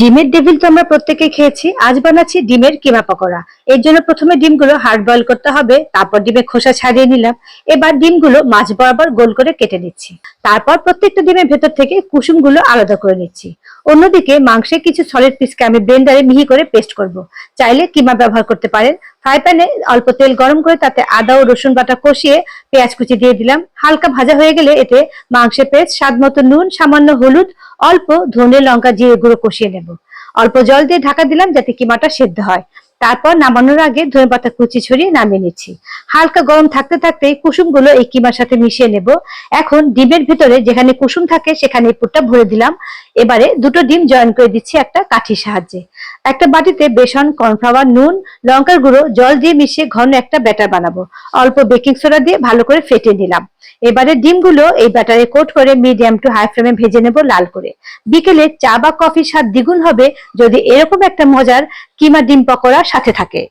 ডিমের ডেভিল তো আমরা প্রত্যেকে খেয়েছি। আজ বানাচ্ছি ডিমের কিমা পকোড়া। এর জন্য প্রথমে ডিমগুলো হার্ড বয়েল করতে হবে, তারপর ডিমের খোসা ছাড়িয়ে নিলাম। এবার ডিমগুলো মাছ বরাবর গোল করে কেটে নিচ্ছি। তারপর প্রত্যেকটা ডিমের ভেতর থেকে কুসুমগুলো আলাদা করে নিচ্ছি। অন্যদিকে মাংসের কিছু সলিড পিসকে আমি ব্লেন্ডারে মিহি করে পেস্ট করব। চাইলে কিমা ব্যবহার করতে পারেন। ফ্রাই প্যানে অল্প তেল গরম করে তাতে আদা ও রসুন বাটা কষিয়ে পেঁয়াজ কুচি দিয়ে দিলাম। হালকা ভাজা হয়ে গেলে এতে মাংসের পেস্ট স্বাদ মতো নুন, সামান্য হলুদ অল্প ধনে লঙ্কা জিরে গুঁড়ো কষিয়ে নেব। অল্প জল দিয়ে ঢাকা দিলাম যাতে কিমাটা সেদ্ধ হয়। তারপর নামানোর আগে ধনে পাতা কুচি ছড়িয়ে নামিয়ে নিচ্ছি। হালকা গরম থাকতে থাকতে কুসুমগুলো এই কিমার সাথে মিশিয়ে নেব। এখন ডিমের ভিতরে যেখানে কুসুম থাকে সেখানে পুরটা ভরে দিলাম। এবারে দুটো ডিম জয়েন করে দিচ্ছি একটা কাঠির সাহায্যে। একটা বাটিতে বেসন, কর্নফ্লাওয়ার, নুন, লঙ্কার গুঁড়ো, জল দিয়ে মিশিয়ে ঘন একটা ব্যাটার বানাবো। অল্প বেকিং সোডা দিয়ে ভালো করে ফেটে নিলাম। এবারে ডিমগুলো এই ব্যাটারে কোট করে মিডিয়াম টু হাই ফ্লেমে ভেজে নেব লাল করে। বিকেলে চা বা কফির স্বাদ দ্বিগুণ হবে। যদি এরকম একটা মজার কিমা ডিম পকোড়া সাথে থাকে।